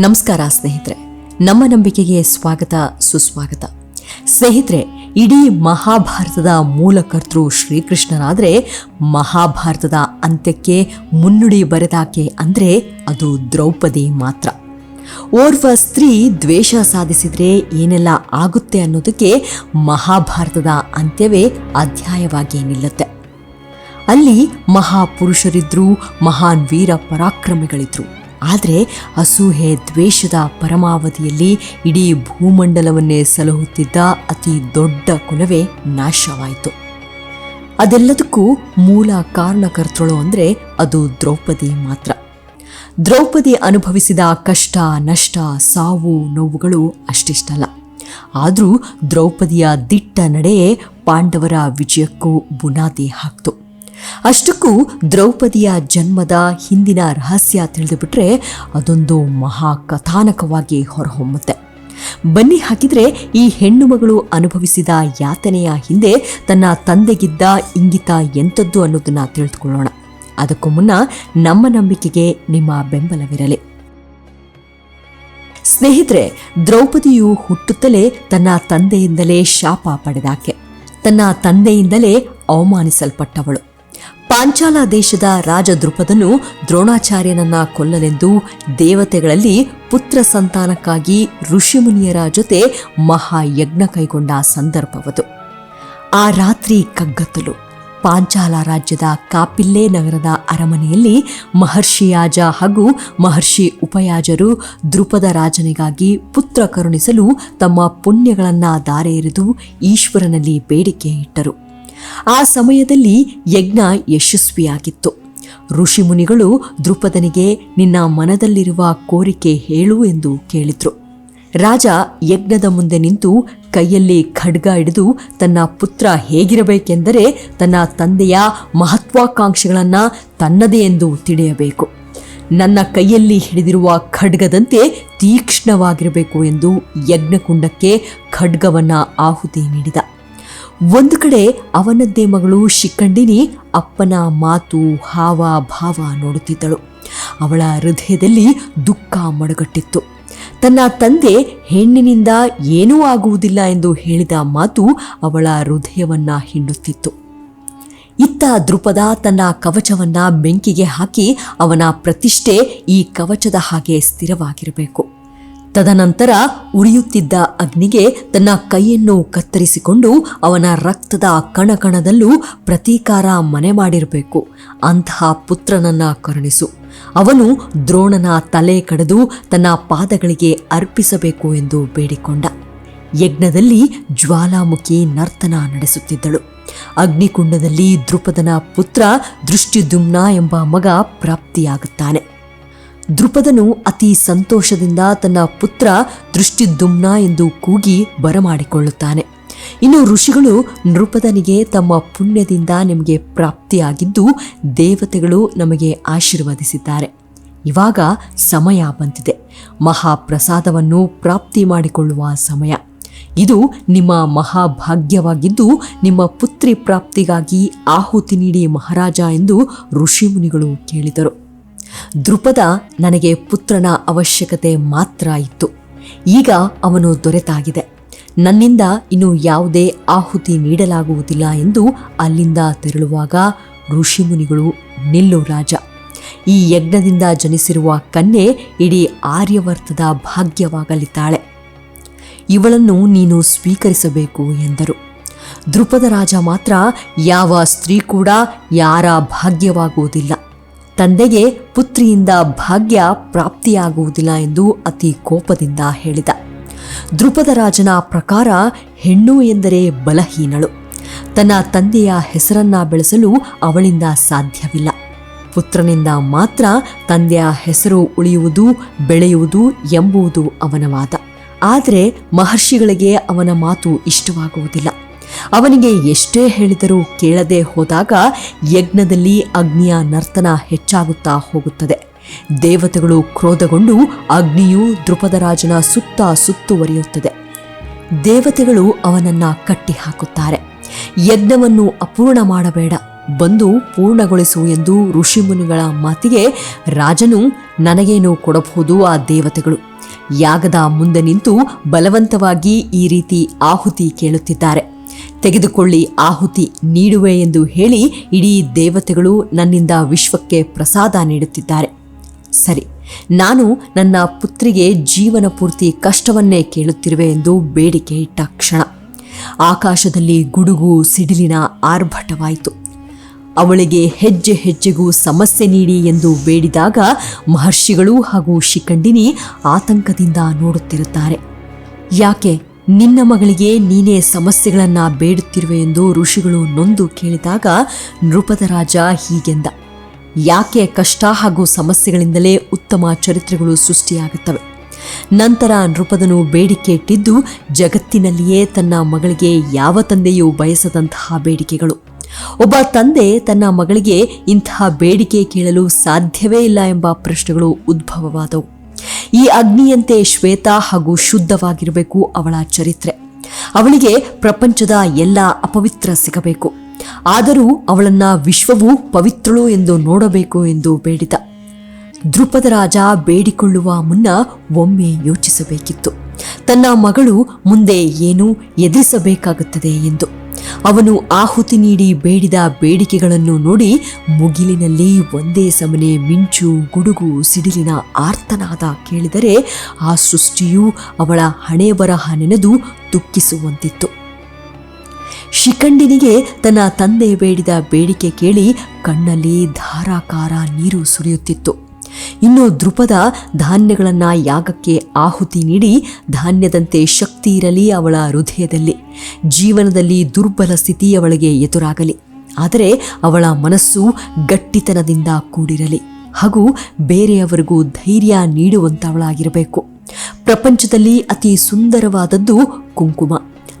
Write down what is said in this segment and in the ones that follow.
ನಮಸ್ಕಾರ ಸ್ನೇಹಿತರೆ. ನಮ್ಮ ನಂಬಿಕೆಗೆ ಸ್ವಾಗತ, ಸುಸ್ವಾಗತ. ಸ್ನೇಹಿತರೆ, ಇಡೀ ಮಹಾಭಾರತದ ಮೂಲಕರ್ತೃ ಶ್ರೀಕೃಷ್ಣನಾದರೆ ಮಹಾಭಾರತದ ಅಂತ್ಯಕ್ಕೆ ಮುನ್ನುಡಿ ಬರೆದಾಕೆ ಅಂದರೆ ಅದು ದ್ರೌಪದಿ ಮಾತ್ರ. ಓರ್ವ ಸ್ತ್ರೀ ದ್ವೇಷ ಸಾಧಿಸಿದರೆ ಏನೆಲ್ಲ ಆಗುತ್ತೆ ಅನ್ನೋದಕ್ಕೆ ಮಹಾಭಾರತದ ಅಂತ್ಯವೇ ಅಧ್ಯಾಯವಾಗಿ ನಿಲ್ಲುತ್ತೆ. ಅಲ್ಲಿ ಮಹಾಪುರುಷರಿದ್ದರು ಮಹಾನ್ ವೀರ ಪರಾಕ್ರಮಿಗಳಿದ್ರು. ಆದರೆ ಅಸೂಹೆ ದ್ವೇಷದ ಪರಮಾವಧಿಯಲ್ಲಿ ಇಡೀ ಭೂಮಂಡಲವನ್ನೇ ಸಲಹುತ್ತಿದ್ದ ಅತಿ ದೊಡ್ಡ ಕುಲವೇ ನಾಶವಾಯಿತು. ಅದೆಲ್ಲದಕ್ಕೂ ಮೂಲ ಕಾರಣಕರ್ತೃಳು ಅಂದರೆ ಅದು ದ್ರೌಪದಿ ಮಾತ್ರ. ದ್ರೌಪದಿ ಅನುಭವಿಸಿದ ಕಷ್ಟ, ನಷ್ಟ, ಸಾವು, ನೋವುಗಳು ಅಷ್ಟಿಷ್ಟಲ್ಲ. ಆದರೂ ದ್ರೌಪದಿಯ ದಿಟ್ಟ ನಡೆಯೇ ಪಾಂಡವರ ವಿಜಯಕ್ಕೂ ಬುನಾದಿ ಹಾಕ್ತು. ಅಷ್ಟಕ್ಕೂ ದ್ರೌಪದಿಯ ಜನ್ಮದ ಹಿಂದಿನ ರಹಸ್ಯ ತಿಳಿದುಬಿಟ್ರೆ ಅದೊಂದು ಮಹಾ ಕಥಾನಕವಾಗಿ ಹೊರಹೊಮ್ಮುತ್ತೆ. ಬನ್ನಿ ಹಾಕಿದ್ರೆ ಈ ಹೆಣ್ಣು ಮಗಳು ಅನುಭವಿಸಿದ ಯಾತನೆಯ ಹಿಂದೆ ತನ್ನ ತಂದೆಗಿದ್ದ ಇಂಗಿತ ಎಂಥದ್ದು ಅನ್ನೋದನ್ನ ತಿಳಿದುಕೊಳ್ಳೋಣ ಅದಕ್ಕೂ ಮುನ್ನ ನಮ್ಮ ನಂಬಿಕೆಗೆ ನಿಮ್ಮ ಬೆಂಬಲವಿರಲಿ. ಸ್ನೇಹಿತರೆ, ದ್ರೌಪದಿಯು ಹುಟ್ಟುತ್ತಲೇ ತನ್ನ ತಂದೆಯಿಂದಲೇ ಶಾಪ ಪಡೆದಾಕೆ, ತನ್ನ ತಂದೆಯಿಂದಲೇ ಅವಮಾನಿಸಲ್ಪಟ್ಟವಳು. ಪಾಂಚಾಲ ದೇಶದ ರಾಜ ದ್ರೋಣಾಚಾರ್ಯನನ್ನ ಕೊಲ್ಲಲೆಂದು ದೇವತೆಗಳಲ್ಲಿ ಪುತ್ರ ಸಂತಾನಕ್ಕಾಗಿ ಋಷಿಮುನಿಯರ ಜೊತೆ ಮಹಾಯಜ್ಞ ಕೈಗೊಂಡ ಸಂದರ್ಭವದು. ಆ ರಾತ್ರಿ ಕಗ್ಗತ್ತಲು ಪಾಂಚಾಲ ರಾಜ್ಯದ ಕಾಪಿಲ್ಲೆ ನಗರದ ಅರಮನೆಯಲ್ಲಿ ಮಹರ್ಷಿಯಾಜ ಹಾಗೂ ಮಹರ್ಷಿ ಉಪಯಾಜರು ದೃಪದ ರಾಜನಿಗಾಗಿ ಪುತ್ರ ಕರುಣಿಸಲು ತಮ್ಮ ಪುಣ್ಯಗಳನ್ನು ದಾರೆ ಈಶ್ವರನಲ್ಲಿ ಬೇಡಿಕೆ ಇಟ್ಟರು ಆ ಸಮಯದಲ್ಲಿ ಯಜ್ಞ ಯಶಸ್ವಿಯಾಗಿತ್ತು. ಋಷಿಮುನಿಗಳು ದೃಪದನಿಗೆ ನಿನ್ನ ಮನದಲ್ಲಿರುವ ಕೋರಿಕೆ ಹೇಳು ಎಂದು ಕೇಳಿದ್ರು. ರಾಜ ಯಜ್ಞದ ಮುಂದೆ ನಿಂತು ಕೈಯಲ್ಲಿ ಖಡ್ಗ ಹಿಡಿದು, ತನ್ನ ಪುತ್ರ ಹೇಗಿರಬೇಕೆಂದರೆ ತನ್ನ ತಂದೆಯ ಮಹತ್ವಾಕಾಂಕ್ಷೆಗಳನ್ನು ತನ್ನದೇ ಎಂದು ತಿಳಿಯಬೇಕು. ನನ್ನ ಕೈಯಲ್ಲಿ ಹಿಡಿದಿರುವ ಖಡ್ಗದಂತೆ ತೀಕ್ಷ್ಣವಾಗಿರಬೇಕು ಎಂದು ಯಜ್ಞಕುಂಡಕ್ಕೆ ಖಡ್ಗವನ್ನ ಆಹುತಿ ನೀಡಿದ. ಒಂದು ಕಡೆ ಅವನದ್ದೇ ಮಗಳು ಶಿಖಂಡಿನಿ ಅಪ್ಪನ ಮಾತು, ಹಾವ, ಭಾವ ನೋಡುತ್ತಿದ್ದಳು. ಅವಳ ಹೃದಯದಲ್ಲಿ ದುಃಖ ಮಡಗಟ್ಟಿತ್ತು. ತನ್ನ ತಂದೆ ಹೆಣ್ಣಿನಿಂದ ಏನೂ ಆಗುವುದಿಲ್ಲ ಎಂದು ಹೇಳಿದ ಮಾತು ಅವಳ ಹೃದಯವನ್ನ ಹಿಂಡುತ್ತಿತ್ತು. ಇತ್ತ ದೃಪದ ತನ್ನ ಕವಚವನ್ನ ಬೆಂಕಿಗೆ ಹಾಕಿ ಅವನ ಪ್ರತಿಷ್ಠೆ ಈ ಕವಚದ ಹಾಗೆ ಸ್ಥಿರವಾಗಿರಬೇಕು. ತದನಂತರ ಉರಿಯುತ್ತಿದ್ದ ಅಗ್ನಿಗೆ ತನ್ನ ಕೈಯನ್ನು ಕತ್ತರಿಸಿಕೊಂಡು ಅವನ ರಕ್ತದ ಕಣಕಣದಲ್ಲೂ ಪ್ರತೀಕಾರ ಮನೆ ಮಾಡಿರಬೇಕು. ಅಂತಹ ಪುತ್ರನನ್ನ ಕರುಣಿಸು. ಅವನು ದ್ರೋಣನ ತಲೆ ಕಡಿದು ತನ್ನ ಪಾದಗಳಿಗೆ ಅರ್ಪಿಸಬೇಕು ಎಂದು ಬೇಡಿಕೊಂಡ. ಯಜ್ಞದಲ್ಲಿ ಜ್ವಾಲಾಮುಖಿ ನರ್ತನ ನಡೆಸುತ್ತಿದ್ದಳು. ಅಗ್ನಿಕುಂಡದಲ್ಲಿ ದೃಪದನ ಪುತ್ರ ದೃಷ್ಟಿದುಮ್ನ ಎಂಬ ಮಗ ಪ್ರಾಪ್ತಿಯಾಗುತ್ತಾನೆ. ದೃಪದನು ಅತಿ ಸಂತೋಷದಿಂದ ತನ್ನ ಪುತ್ರ ದೃಷ್ಟಿದುಮ್ನ ಎಂದು ಕೂಗಿ ಬರಮಾಡಿಕೊಳ್ಳುತ್ತಾನೆ. ಇನ್ನು ಋಷಿಗಳು ನೃಪದನಿಗೆ ತಮ್ಮ ಪುಣ್ಯದಿಂದ ನಿಮಗೆ ಪ್ರಾಪ್ತಿಯಾಗಿದ್ದು ದೇವತೆಗಳು ನಮಗೆ ಆಶೀರ್ವದಿಸಿದ್ದಾರೆ. ಇವಾಗ ಸಮಯ ಬಂದಿದೆ. ಮಹಾಪ್ರಸಾದವನ್ನು ಪ್ರಾಪ್ತಿ ಮಾಡಿಕೊಳ್ಳುವ ಸಮಯ. ಇದು ನಿಮ್ಮ ಮಹಾಭಾಗ್ಯವಾಗಿದ್ದು ನಿಮ್ಮ ಪುತ್ರಿ ಪ್ರಾಪ್ತಿಗಾಗಿ ಆಹುತಿ ನೀಡಿ ಮಹಾರಾಜ ಎಂದು ಋಷಿಮುನಿಗಳು ಕೇಳಿದರು. ದೃಪದ ನನಗೆ ಪುತ್ರನ ಅವಶ್ಯಕತೆ ಮಾತ್ರ ಇತ್ತು. ಈಗ ಅವನು ದೊರೆತಾಗಿದೆ. ನನ್ನಿಂದ ಇನ್ನು ಯಾವುದೇ ಆಹುತಿ ನೀಡಲಾಗುವುದಿಲ್ಲ ಎಂದು ಅಲ್ಲಿಂದ ತೆರಳುವಾಗ ಋಷಿಮುನಿಗಳು ನಿಲ್ಲು ರಾಜ. ಈ ಯಜ್ಞದಿಂದ ಜನಿಸಿರುವ ಕನ್ಯೆ ಇಡೀ ಆರ್ಯವರ್ತದ ಭಾಗ್ಯವಾಗಲಿದ್ದಾಳೆ. ಇವಳನ್ನು ನೀನು ಸ್ವೀಕರಿಸಬೇಕು ಎಂದರು. ದೃಪದ ರಾಜ ಮಾತ್ರ ಯಾವ ಸ್ತ್ರೀ ಕೂಡ ಯಾರ ಭಾಗ್ಯವಾಗುವುದಿಲ್ಲ. ತಂದೆಗೆ ಪುತ್ರಿಯಿಂದ ಭಾಗ್ಯ ಪ್ರಾಪ್ತಿಯಾಗುವುದಿಲ್ಲ ಎಂದು ಅತಿ ಕೋಪದಿಂದ ಹೇಳಿದ. ದೃಪದ ರಾಜನ ಪ್ರಕಾರ ಹೆಣ್ಣು ಎಂದರೆ ಬಲಹೀನಳು. ತನ್ನ ತಂದೆಯ ಹೆಸರನ್ನ ಬೆಳೆಸಲು ಅವಳಿಂದ ಸಾಧ್ಯವಿಲ್ಲ. ಪುತ್ರನಿಂದ ಮಾತ್ರ ತಂದೆಯ ಹೆಸರು ಉಳಿಯುವುದು, ಬೆಳೆಯುವುದು ಎಂಬುದು ಅವನ ವಾದ. ಆದರೆ ಮಹರ್ಷಿಗಳಿಗೆ ಅವನ ಮಾತು ಇಷ್ಟವಾಗುವುದಿಲ್ಲ. ಅವನಿಗೆ ಎಷ್ಟೇ ಹೇಳಿದರೂ ಕೇಳದೆ ಹೋದಾಗ ಯಜ್ಞದಲ್ಲಿ ಅಗ್ನಿಯ ನರ್ತನ ಹೆಚ್ಚಾಗುತ್ತಾ ಹೋಗುತ್ತದೆ. ದೇವತೆಗಳು ಕ್ರೋಧಗೊಂಡು ಅಗ್ನಿಯು ದೃಪದರಾಜನ ಸುತ್ತ ಸುತ್ತುವರಿಯುತ್ತದೆ ದೇವತೆಗಳು ಅವನನ್ನ ಕಟ್ಟಿ ಹಾಕುತ್ತಾರೆ ಯಜ್ಞವನ್ನು ಅಪೂರ್ಣ ಮಾಡಬೇಡ, ಬಂದು ಪೂರ್ಣಗೊಳಿಸು ಎಂದು ಋಷಿಮುನಿಗಳ ಮಾತಿಗೆ ರಾಜನು ನನಗೇನು ಕೊಡಬಹುದು ಆ ದೇವತೆಗಳು? ಯಾಗದ ಮುಂದೆ ನಿಂತು ಬಲವಂತವಾಗಿ ಈ ರೀತಿ ಆಹುತಿ ಕೇಳುತ್ತಿದ್ದಾರೆ. ತೆಗೆದುಕೊಳ್ಳಿ ಆಹುತಿ ನೀಡುವೆ ಎಂದು ಹೇಳಿ ಇಡೀ ದೇವತೆಗಳು ನನ್ನಿಂದ ವಿಶ್ವಕ್ಕೆ ಪ್ರಸಾದ ನೀಡುತ್ತಿದ್ದಾರೆ. ಸರಿ, ನಾನು ನನ್ನ ಪುತ್ರಿಗೆ ಜೀವನ ಪೂರ್ತಿ ಕಷ್ಟವನ್ನೇ ಕೇಳುತ್ತಿರುವೆ ಎಂದು ಬೇಡಿಕೆ ಇಟ್ಟ ಕ್ಷಣ. ಆಕಾಶದಲ್ಲಿ ಗುಡುಗು ಸಿಡಿಲಿನ ಆರ್ಭಟವಾಯಿತು. ಅವಳಿಗೆ ಹೆಜ್ಜೆ ಹೆಜ್ಜೆಗೂ ಸಮಸ್ಯೆ ನೀಡಿ ಎಂದು ಬೇಡಿದಾಗ ಮಹರ್ಷಿಗಳು ಹಾಗೂ ಶಿಖಂಡಿನಿ ಆತಂಕದಿಂದ ನೋಡುತ್ತಿರುತ್ತಾರೆ. ಯಾಕೆ? ನಿನ್ನ ಮಗಳಿಗೆ ನೀನೇ ಸಮಸ್ಯೆಗಳನ್ನು ಬೇಡುತ್ತಿರುವೆ ಎಂದು ಋಷಿಗಳು ನೊಂದು ಕೇಳಿದಾಗ ನೃಪದ ರಾಜ ಹೀಗೆಂದ. ಯಾಕೆ ಕಷ್ಟ ಹಾಗೂ ಸಮಸ್ಯೆಗಳಿಂದಲೇ ಉತ್ತಮ ಚರಿತ್ರೆಗಳು ಸೃಷ್ಟಿಯಾಗುತ್ತವೆ. ನಂತರ ನೃಪದನು ಬೇಡಿಕೆ ಇಟ್ಟಿದ್ದು ಜಗತ್ತಿನಲ್ಲಿಯೇ ತನ್ನ ಮಗಳಿಗೆ ಯಾವ ತಂದೆಯೂ ಬಯಸದಂತಹ ಬೇಡಿಕೆಗಳು. ಒಬ್ಬ ತಂದೆ ತನ್ನ ಮಗಳಿಗೆ ಇಂತಹ ಬೇಡಿಕೆ ಕೇಳಲು ಸಾಧ್ಯವೇ ಇಲ್ಲ ಎಂಬ ಪ್ರಶ್ನೆಗಳು ಉದ್ಭವವಾದವು. ಈ ಅಗ್ನಿಯಂತೆ ಶ್ವೇತ ಹಾಗೂ ಶುದ್ಧವಾಗಿರಬೇಕು ಅವಳ ಚರಿತ್ರೆ. ಅವಳಿಗೆ ಪ್ರಪಂಚದ ಎಲ್ಲ ಅಪವಿತ್ರ ಸಿಗಬೇಕು. ಆದರೂ ಅವಳನ್ನ ವಿಶ್ವವು ಪವಿತ್ರಳು ಎಂದು ನೋಡಬೇಕು ಎಂದು ಬೇಡಿದ. ದೃಪದ ರಾಜ ಬೇಡಿಕೊಳ್ಳುವ ಮುನ್ನ ಒಮ್ಮೆ ಯೋಚಿಸಬೇಕಿತ್ತು. ತನ್ನ ಮಗಳು ಮುಂದೆ ಏನು ಎದುರಿಸಬೇಕಾಗುತ್ತದೆ ಎಂದು. ಅವನು ಆಹುತಿ ನೀಡಿ ಬೇಡಿದ ಬೇಡಿಕೆಗಳನ್ನು ನೋಡಿ ಮುಗಿಲಿನಲ್ಲಿ ಒಂದೇ ಸಮನೆ ಮಿಂಚು, ಗುಡುಗು, ಸಿಡಿಲಿನ ಆರ್ತನಾದ ಕೇಳಿದರೆ ಆ ಸೃಷ್ಟಿಯು ಅವಳ ಹಣೆ ಬರಹ ನೆನೆದು ದುಃಖಿಸುವಂತಿತ್ತು. ಶಿಖಂಡಿನಿಗೆ ತನ್ನ ತಂದೆ ಬೇಡಿದ ಬೇಡಿಕೆ ಕೇಳಿ ಕಣ್ಣಲ್ಲಿ ಧಾರಾಕಾರ ನೀರು ಸುರಿಯುತ್ತಿತ್ತು. ಇನ್ನು ದೃಪದ ಧಾನ್ಯಗಳನ್ನು ಯಾಗಕ್ಕೆ ಆಹುತಿ ನೀಡಿ ಧಾನ್ಯದಂತೆ ಶಕ್ತಿ ಇರಲಿ ಅವಳ ಹೃದಯದಲ್ಲಿ. ಜೀವನದಲ್ಲಿ ದುರ್ಬಲ ಸ್ಥಿತಿ ಅವಳಿಗೆ ಎದುರಾಗಲಿ. ಆದರೆ ಅವಳ ಮನಸ್ಸು ಗಟ್ಟಿತನದಿಂದ ಕೂಡಿರಲಿ. ಹಾಗೂ ಬೇರೆಯವರಿಗೂ ಧೈರ್ಯ ನೀಡುವಂತವಳಾಗಿರಬೇಕು. ಪ್ರಪಂಚದಲ್ಲಿ ಅತಿ ಸುಂದರವಾದದ್ದು ಕುಂಕುಮ.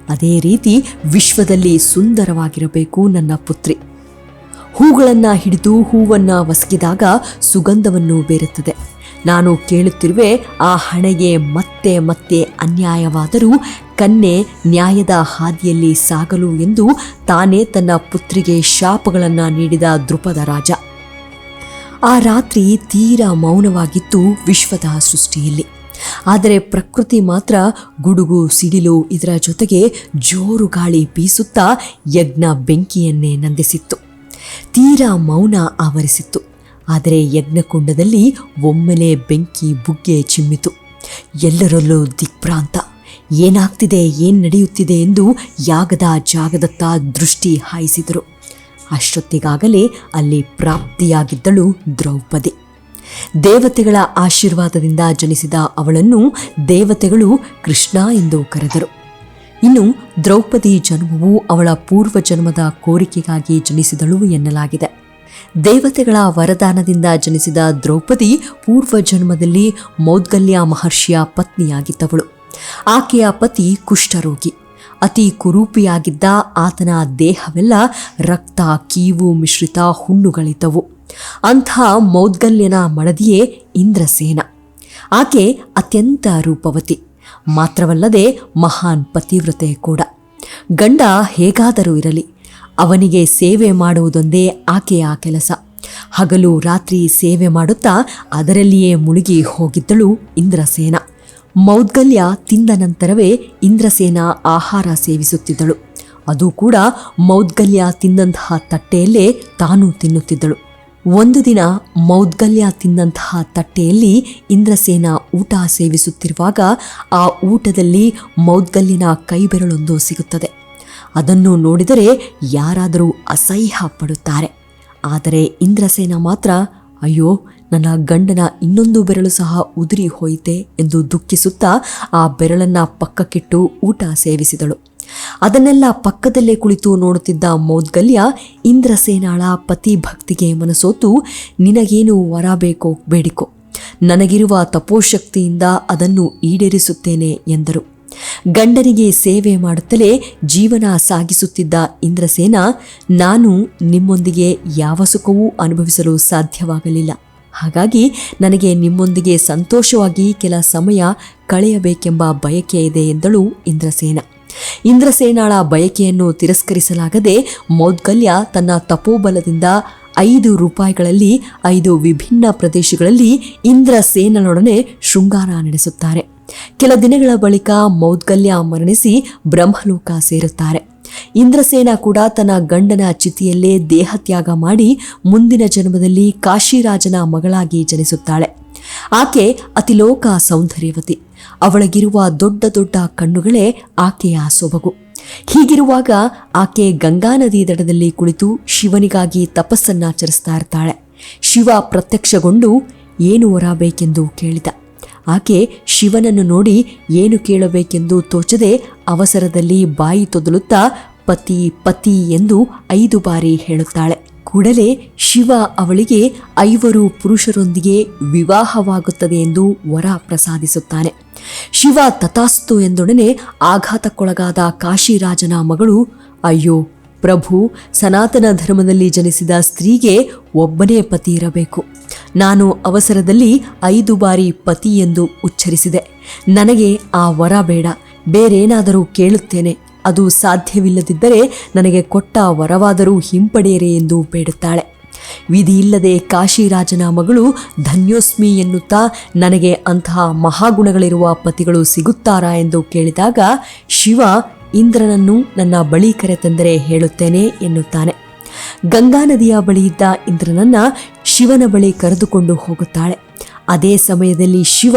ಅದೇ ರೀತಿ ವಿಶ್ವದಲ್ಲಿ ಸುಂದರವಾಗಿರಬೇಕು ನನ್ನ ಪುತ್ರಿ. ಹೂಗಳನ್ನ ಹಿಡಿದು ಹೂವನ್ನ ಒಸಗಿದಾಗ ಸುಗಂಧವನ್ನು ಬೇರುತ್ತದೆ. ನಾನು ಕೇಳುತ್ತಿರುವೆ, ಆ ಹಣೆಗೆ ಮತ್ತೆ ಮತ್ತೆ ಅನ್ಯಾಯವಾದರೂ ಕನ್ನೆ ನ್ಯಾಯದ ಹಾದಿಯಲ್ಲಿ ಸಾಗಲು ಎಂದು ತಾನೇ ತನ್ನ ಪುತ್ರಿಗೆ ಶಾಪಗಳನ್ನು ನೀಡಿದ ದೃಪದ ರಾಜ. ಆ ರಾತ್ರಿ ತೀರಾ ಮೌನವಾಗಿತ್ತು ವಿಶ್ವದ ಸೃಷ್ಟಿಯಲ್ಲಿ. ಆದರೆ ಪ್ರಕೃತಿ ಮಾತ್ರ ಗುಡುಗು, ಸಿಡಿಲು ಇದರ ಜೊತೆಗೆ ಜೋರು ಗಾಳಿ ಬೀಸುತ್ತಾ ಯಜ್ಞ ಬೆಂಕಿಯನ್ನೇ ನಂದಿಸಿತ್ತು. ತೀರಾ ಮೌನ ಆವರಿಸಿತ್ತು. ಆದರೆ ಯಜ್ಞಕುಂಡದಲ್ಲಿ ಒಮ್ಮೆಲೆ ಬೆಂಕಿ ಬುಗ್ಗೆ ಚಿಮ್ಮಿತು. ಎಲ್ಲರಲ್ಲೂ ದಿಗ್ಭ್ರಾಂತ. ಏನಾಗ್ತಿದೆ, ಏನು ನಡೆಯುತ್ತಿದೆ ಎಂದು ಯಾಗದ ಜಾಗದತ್ತ ದೃಷ್ಟಿ ಹಾಯಿಸಿದರು. ಅಷ್ಟೊತ್ತಿಗಾಗಲೇ ಅಲ್ಲಿ ಪ್ರಾಪ್ತಿಯಾಗಿದ್ದಳು ದ್ರೌಪದಿ. ದೇವತೆಗಳ ಆಶೀರ್ವಾದದಿಂದ ಜನಿಸಿದ ಅವಳನ್ನು ದೇವತೆಗಳು ಕೃಷ್ಣ ಎಂದು ಕರೆದರು. ಇನ್ನು ದ್ರೌಪದಿ ಜನ್ಮವು ಅವಳ ಪೂರ್ವ ಜನ್ಮದ ಕೋರಿಕೆಗಾಗಿ ಜನಿಸಿದಳು ಎನ್ನಲಾಗಿದೆ. ದೇವತೆಗಳ ವರದಾನದಿಂದ ಜನಿಸಿದ ದ್ರೌಪದಿ ಪೂರ್ವ ಜನ್ಮದಲ್ಲಿ ಮೌದ್ಗಲ್ಯ ಮಹರ್ಷಿಯ ಪತ್ನಿಯಾಗಿದ್ದವಳು. ಆಕೆಯ ಪತಿ ಕುಷ್ಠರೋಗಿ. ಅತಿ ಕುರೂಪಿಯಾಗಿದ್ದ ಆತನ ದೇಹವೆಲ್ಲ ರಕ್ತ, ಕೀವು, ಮಿಶ್ರಿತ ಹುಣ್ಣುಗಳಿದ್ದವು. ಅಂಥ ಮೌದ್ಗಲ್ಯನ ಮಡದಿಯೇ ಇಂದ್ರಸೇನ. ಆಕೆ ಅತ್ಯಂತ ರೂಪವತಿ. ಮಾತ್ರವಲ್ಲದೆ ಮಹಾನ್ ಪತಿವ್ರತೆ ಕೂಡ. ಗಂಡ ಹೇಗಾದರೂ ಇರಲಿ, ಅವನಿಗೆ ಸೇವೆ ಮಾಡುವುದೊಂದೇ ಆಕೆಯ ಕೆಲಸ. ಹಗಲು ರಾತ್ರಿ ಸೇವೆ ಮಾಡುತ್ತಾ ಅದರಲ್ಲಿಯೇ ಮುಳುಗಿ ಹೋಗಿದ್ದಳು ಇಂದ್ರಸೇನ. ಮೌದ್ಗಲ್ಯ ತಿಂದ ನಂತರವೇ ಇಂದ್ರಸೇನ ಆಹಾರ ಸೇವಿಸುತ್ತಿದ್ದಳು. ಅದು ಕೂಡ ಮೌದ್ಗಲ್ಯ ತಿಂದಂತಹ ತಟ್ಟೆಯಲ್ಲೇ ತಾನು ತಿನ್ನುತ್ತಿದ್ದಳು. ಒಂದು ದಿನ ಮೌದ್ಗಲ್ಯ ತಿಂದಂತಹ ತಟ್ಟೆಯಲ್ಲಿ ಇಂದ್ರಸೇನ ಊಟ ಸೇವಿಸುತ್ತಿರುವಾಗ ಆ ಊಟದಲ್ಲಿ ಮೌದ್ಗಲ್ಯನ ಕೈಬೆರಳೊಂದು ಸಿಗುತ್ತದೆ. ಅದನ್ನು ನೋಡಿದರೆ ಯಾರಾದರೂ ಅಸಹ್ಯ ಪಡುತ್ತಾರೆ. ಆದರೆ ಇಂದ್ರಸೇನ ಮಾತ್ರ, ಅಯ್ಯೋ, ನನ್ನ ಗಂಡನ ಇನ್ನೊಂದು ಬೆರಳು ಸಹ ಉದುರಿ ಹೋಯಿತೆ ಎಂದು ದುಃಖಿಸುತ್ತಾ ಆ ಬೆರಳನ್ನ ಪಕ್ಕಕ್ಕಿಟ್ಟು ಊಟ ಸೇವಿಸಿದಳು. ಅದನ್ನೆಲ್ಲ ಪಕ್ಕದಲ್ಲೇ ಕುಳಿತು ನೋಡುತ್ತಿದ್ದ ಮೌದ್ಗಲ್ಯ ಇಂದ್ರಸೇನಾಳ ಪತಿ ಭಕ್ತಿಗೆ ಮನಸೋತು, ನಿನಗೇನು ವರ ಬೇಕೋ ಬೇಡಿಕೋ. ನನಗಿರುವ ತಪೋಶಕ್ತಿಯಿಂದ ಅದನ್ನು ಈಡೇರಿಸುತ್ತೇನೆ ಎಂದರು. ಗಂಡನಿಗೆ ಸೇವೆ ಮಾಡುತ್ತಲೇ ಜೀವನ ಸಾಗಿಸುತ್ತಿದ್ದ ಇಂದ್ರಸೇನ, ನಾನು ನಿಮ್ಮೊಂದಿಗೆ ಯಾವ ಸುಖವೂ ಅನುಭವಿಸಲು ಸಾಧ್ಯವಾಗಲಿಲ್ಲ. ಹಾಗಾಗಿ ನನಗೆ ನಿಮ್ಮೊಂದಿಗೆ ಸಂತೋಷವಾಗಿ ಕೆಲ ಸಮಯ ಕಳೆಯಬೇಕೆಂಬ ಬಯಕೆ ಇದೆ ಎಂದಳು ಇಂದ್ರಸೇನ. ಇಂದ್ರಸೇನಾಳ ಬಯಕೆಯನ್ನು ತಿರಸ್ಕರಿಸಲಾಗದೆ ಮೌದ್ಗಲ್ಯ ತನ್ನ ತಪೋಬಲದಿಂದ ಐದು ರೂಪಾಯಿಗಳಲ್ಲಿ ಐದು ವಿಭಿನ್ನ ಪ್ರದೇಶಗಳಲ್ಲಿ ಇಂದ್ರಸೇನನೊಡನೆ ಶೃಂಗಾರ ನಡೆಸುತ್ತಾರೆ. ಕೆಲ ದಿನಗಳ ಬಳಿಕ ಮೌದ್ಗಲ್ಯ ಮರಣಿಸಿ ಬ್ರಹ್ಮಲೋಕ ಸೇರುತ್ತಾರೆ. ಇಂದ್ರಸೇನ ಕೂಡ ತನ್ನ ಗಂಡನ ಚಿತಿಯಲ್ಲೇ ದೇಹತ್ಯಾಗ ಮಾಡಿ ಮುಂದಿನ ಜನ್ಮದಲ್ಲಿ ಕಾಶಿರಾಜನ ಮಗಳಾಗಿ ಜನಿಸುತ್ತಾಳೆ. ಆಕೆ ಅತಿಲೋಕ ಸೌಂದರ್ಯವತಿ. ಅವಳಗಿರುವ ದೊಡ್ಡ ದೊಡ್ಡ ಕಣ್ಣುಗಳೇ ಆಕೆಯ ಸೊಬಗು. ಹೀಗಿರುವಾಗ ಆಕೆ ಗಂಗಾ ನದಿ ದಡದಲ್ಲಿ ಕುಳಿತು ಶಿವನಿಗಾಗಿ ತಪಸ್ಸನ್ನಾಚರಿಸ್ತಾ ಇರ್ತಾಳೆ. ಶಿವ ಪ್ರತ್ಯಕ್ಷಗೊಂಡು ಏನು ಹೊರಬೇಕೆಂದು ಬೇಕೆಂದು ಕೇಳಿದ. ಆಕೆ ಶಿವನನ್ನು ನೋಡಿ ಏನು ಕೇಳಬೇಕೆಂದು ತೋಚದೆ ಅವಸರದಲ್ಲಿ ಬಾಯಿ ತೊದಲುತ್ತಾ ಪತಿ ಪತಿ ಎಂದು ಐದು ಬಾರಿ ಹೇಳುತ್ತಾಳೆ. ಕೂಡಲೇ ಶಿವ ಅವಳಿಗೆ ಐವರು ಪುರುಷರೊಂದಿಗೆ ವಿವಾಹವಾಗುತ್ತದೆ ಎಂದು ವರ ಪ್ರಸಾದಿಸುತ್ತಾನೆ. ಶಿವ ತಥಾಸ್ತು ಎಂದೊಡನೆ ಆಘಾತಕ್ಕೊಳಗಾದ ಕಾಶಿರಾಜನ ಮಗಳು, ಅಯ್ಯೋ, ಪ್ರಭು, ಸನಾತನ ಧರ್ಮದಲ್ಲಿ ಜನಿಸಿದ ಸ್ತ್ರೀಗೆ ಒಬ್ಬನೇ ಪತಿ ಇರಬೇಕು. ನಾನು ಅವಸರದಲ್ಲಿ ಐದು ಬಾರಿ ಪತಿ ಎಂದು ಉಚ್ಚರಿಸಿದೆ. ನನಗೆ ಆ ವರ ಬೇಡ. ಬೇರೇನಾದರೂ ಕೇಳುತ್ತೇನೆ. ಅದು ಸಾಧ್ಯವಿಲ್ಲದಿದ್ದರೆ ನನಗೆ ಕೊಟ್ಟ ವರವಾದರೂ ಹಿಂಪಡೆಯರೆ ಎಂದು ಬೇಡುತ್ತಾಳೆ. ವಿಧಿಯಿಲ್ಲದೆ ಕಾಶಿರಾಜನ ಮಗಳು ಧನ್ಯೋಸ್ಮಿ ಎನ್ನುತ್ತಾ ನನಗೆ ಅಂತಹ ಮಹಾಗುಣಗಳಿರುವ ಪತಿಗಳು ಸಿಗುತ್ತಾರಾ ಎಂದು ಕೇಳಿದಾಗ, ಶಿವ ಇಂದ್ರನನ್ನು ನನ್ನ ಬಳಿ ಕರೆತಂದರೆ ಹೇಳುತ್ತೇನೆ ಎನ್ನುತ್ತಾನೆ. ಗಂಗಾ ನದಿಯ ಬಳಿಯಿದ್ದ ಇಂದ್ರನನ್ನ ಶಿವನ ಬಳಿ ಕರೆದುಕೊಂಡು ಹೋಗುತ್ತಾಳೆ. ಅದೇ ಸಮಯದಲ್ಲಿ ಶಿವ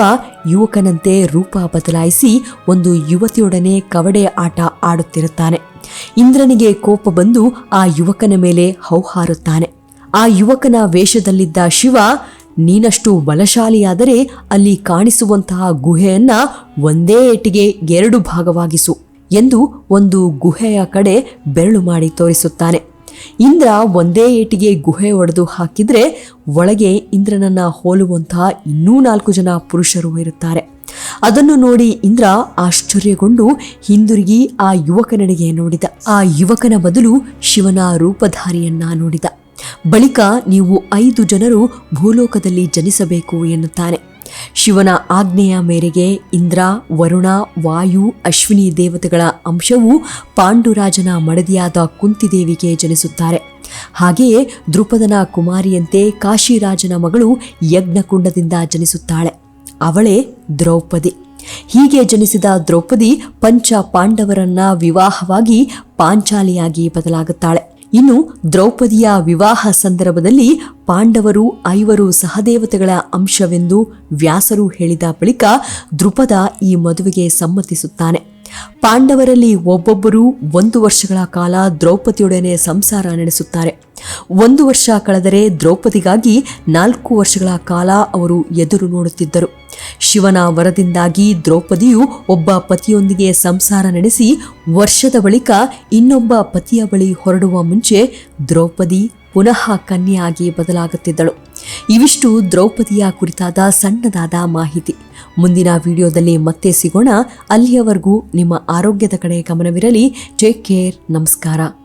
ಯುವಕನಂತೆ ರೂಪ ಬದಲಾಯಿಸಿ ಒಂದು ಯುವತಿಯೊಡನೆ ಕವಡೆ ಆಟ ಆಡುತ್ತಿರುತ್ತಾನೆ. ಇಂದ್ರನಿಗೆ ಕೋಪ ಬಂದು ಆ ಯುವಕನ ಮೇಲೆ ಹೌಹಾರುತ್ತಾನೆ. ಆ ಯುವಕನ ವೇಷದಲ್ಲಿದ್ದ ಶಿವ, ನೀನಷ್ಟು ಬಲಶಾಲಿಯಾದರೆ ಅಲ್ಲಿ ಕಾಣಿಸುವಂತಹ ಗುಹೆಯನ್ನ ಒಂದೇ ಏಟಿಗೆ ಎರಡು ಭಾಗವಾಗಿಸು ಎಂದು ಒಂದು ಗುಹೆಯ ಕಡೆ ಬೆರಳು ಮಾಡಿ ತೋರಿಸುತ್ತಾನೆ. ಇಂದ್ರ ಒಂದೇ ಏಟಿಗೆ ಗುಹೆ ಒಡೆದು ಹಾಕಿದ್ರೆ ಒಳಗೆ ಇಂದ್ರನನ್ನ ಹೋಲುವಂತಹ ಇನ್ನೂ ನಾಲ್ಕು ಜನ ಪುರುಷರು ಇರುತ್ತಾರೆ. ಅದನ್ನು ನೋಡಿ ಇಂದ್ರ ಆಶ್ಚರ್ಯಗೊಂಡು ಹಿಂದಿರುಗಿ ಆ ಯುವಕನಡೆಗೆ ನೋಡಿದ. ಆ ಯುವಕನ ಬದಲು ಶಿವನ ರೂಪಧಾರಿಯನ್ನ ನೋಡಿದ. ಬಳಿಕ ನೀವು ಐದು ಜನರು ಭೂಲೋಕದಲ್ಲಿ ಜನಿಸಬೇಕು ಎನ್ನುತ್ತಾನೆ. ಶಿವನ ಆಜ್ಞೆಯ ಮೇರೆಗೆ ಇಂದ್ರ, ವರುಣ, ವಾಯು, ಅಶ್ವಿನಿ ದೇವತೆಗಳ ಅಂಶವು ಪಾಂಡುರಾಜನ ಮಡದಿಯಾದ ಕುಂತಿದೇವಿಗೆ ಜನಿಸುತ್ತಾರೆ. ಹಾಗೆಯೇ ದೃಪದನ ಕುಮಾರಿಯಂತೆ ಕಾಶಿರಾಜನ ಮಗಳು ಯಜ್ಞಕುಂಡದಿಂದ ಜನಿಸುತ್ತಾಳೆ. ಅವಳೇ ದ್ರೌಪದಿ. ಹೀಗೆ ಜನಿಸಿದ ದ್ರೌಪದಿ ಪಂಚ ಪಾಂಡವರನ್ನ ವಿವಾಹವಾಗಿ ಪಾಂಚಾಲಿಯಾಗಿ ಬದಲಾಗುತ್ತಾಳೆ. ಇನ್ನು ದ್ರೌಪದಿಯ ವಿವಾಹ ಸಂದರ್ಭದಲ್ಲಿ ಪಾಂಡವರು ಐವರು ಸಹದೇವತೆಗಳ ಅಂಶವೆಂದು ವ್ಯಾಸರು ಹೇಳಿದ ಬಳಿಕ ದೃಪದ ಈ ಮದುವೆಗೆ ಸಮ್ಮತಿಸುತ್ತಾನೆ. ಪಾಂಡವರಲ್ಲಿ ಒಬ್ಬೊಬ್ಬರು ಒಂದು ವರ್ಷಗಳ ಕಾಲ ದ್ರೌಪದಿಯೊಡನೆ ಸಂಸಾರ ನಡೆಸುತ್ತಾರೆ. ಒಂದು ವರ್ಷ ಕಳೆದರೆ ದ್ರೌಪದಿಗಾಗಿ ನಾಲ್ಕು ವರ್ಷಗಳ ಕಾಲ ಅವರು ಎದುರು ನೋಡುತ್ತಿದ್ದರು. ಶಿವನ ವರದಿಂದಾಗಿ ದ್ರೌಪದಿಯು ಒಬ್ಬ ಪತಿಯೊಂದಿಗೆ ಸಂಸಾರ ನಡೆಸಿ ವರ್ಷದ ಬಳಿಕ ಇನ್ನೊಬ್ಬ ಪತಿಯ ಬಳಿ ಹೊರಡುವ ಮುಂಚೆ ದ್ರೌಪದಿ ಪುನಃ ಕನ್ಯೆಯಾಗಿ ಬದಲಾಗುತ್ತಿದ್ದಳು. ಇವಿಷ್ಟು ದ್ರೌಪದಿಯ ಕುರಿತಾದ ಸಣ್ಣದಾದ ಮಾಹಿತಿ. ಮುಂದಿನ ವಿಡಿಯೋದಲ್ಲಿ ಮತ್ತೆ ಸಿಗೋಣ. ಅಲ್ಲಿಯವರೆಗೂ ನಿಮ್ಮ ಆರೋಗ್ಯದ ಕಡೆ ಗಮನವಿರಲಿ. ಟೇಕ್ ಕೇರ್ ನಮಸ್ಕಾರ.